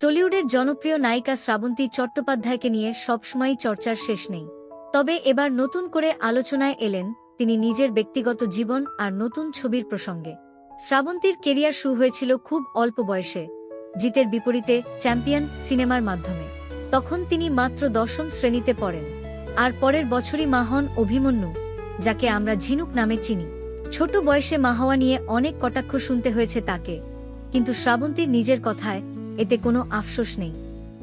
টলিউডের জনপ্রিয় নায়িকা শ্রাবন্তী চট্টোপাধ্যায়কে নিয়ে সবসময় চর্চার শেষ নেই। তবে এবার নতুন করে আলোচনায় এলেন তিনি নিজের ব্যক্তিগত জীবন আর নতুন ছবির প্রসঙ্গে। শ্রাবন্তীর কেরিয়ার শুরু হয়েছিল খুব অল্প বয়সে, জিতের বিপরীতে চ্যাম্পিয়ন সিনেমার মাধ্যমে। তখন তিনি মাত্র দশম শ্রেণীতে পড়েন। আর পরের বছরই মা হন অভিমন্যু, যাকে আমরা ঝিনুক নামে চিনি। ছোট বয়সে মা হওয়া নিয়ে অনেক কটাক্ষ শুনতে হয়েছে তাকে। কিন্তু শ্রাবন্তীর নিজের কথায় এতে কোনো আফসোস নেই।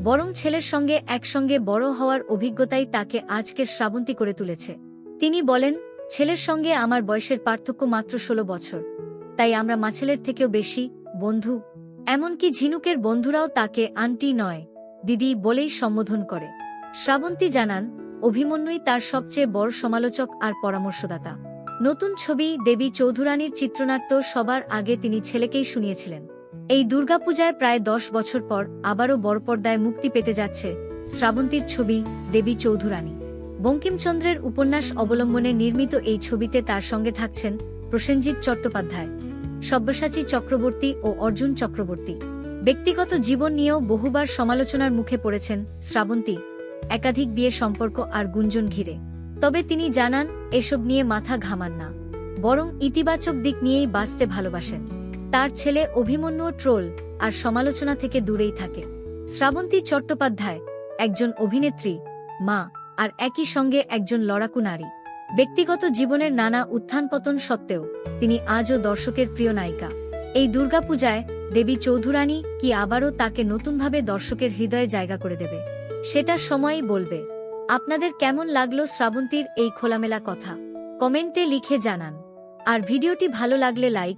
বরং ছেলের সঙ্গে একসঙ্গে বড় হওয়ার অভিজ্ঞতাই তাকে আজকের শ্রাবন্তী করে তুলেছে। তিনি বলেন, ছেলের সঙ্গে আমার বয়সের পার্থক্য মাত্র ষোলো বছর। তাই আমরা মাছেলের থেকেও বেশি, বন্ধু। এমনকি ঝিনুকের বন্ধুরাও তাকে আন্টি নয়, দিদি বলেই সম্বোধন করে। শ্রাবন্তী জানান, অভিমন্যুই তার সবচেয়ে বড় সমালোচক আর পরামর্শদাতা। নতুন ছবি দেবী চৌধুরানীর চিত্রনাট্য সবার আগে তিনি ছেলেকেই শুনিয়েছিলেন। এই দুর্গাপূজায় প্রায় দশ বছর পর আবারও বড়পর্দায় মুক্তি পেতে যাচ্ছে শ্রাবন্তীর ছবি দেবী চৌধুরানী। বঙ্কিমচন্দ্রের উপন্যাস অবলম্বনে নির্মিত এই ছবিতে তার সঙ্গে থাকছেন প্রসেনজিৎ চট্টোপাধ্যায়, সব্যসাচী চক্রবর্তী ও অর্জুন চক্রবর্তী। ব্যক্তিগত জীবন নিয়েও বহুবার সমালোচনার মুখে পড়েছেন শ্রাবন্তী, একাধিক বিয়ে সম্পর্ক আর গুঞ্জন ঘিরে। তবে তিনি জানান, এসব নিয়ে মাথা ঘামান না, বরং ইতিবাচক দিক নিয়েই বাঁচতে ভালোবাসেন। তার ছেলে অভিমন্যু ট্রোল আর সমালোচনা থেকে দূরেই থাকে। শ্রাবন্তী চট্টোপাধ্যায় একজন অভিনেত্রী, মা, আর একই সঙ্গে একজন লড়াকু নারী। ব্যক্তিগত জীবনের নানা উত্থান পতন সত্ত্বেও তিনি আজও দর্শকের প্রিয় নায়িকা। এই দুর্গাপূজায় দেবী চৌধুরানী কি আবারও তাকে নতুনভাবে দর্শকের হৃদয়ে জায়গা করে দেবে? সেটা সময়ই বলবে। আপনাদের কেমন লাগল শ্রাবন্তীর এই খোলামেলা কথা? কমেন্টে লিখে জানান। আর ভিডিওটি ভালো লাগলে লাইক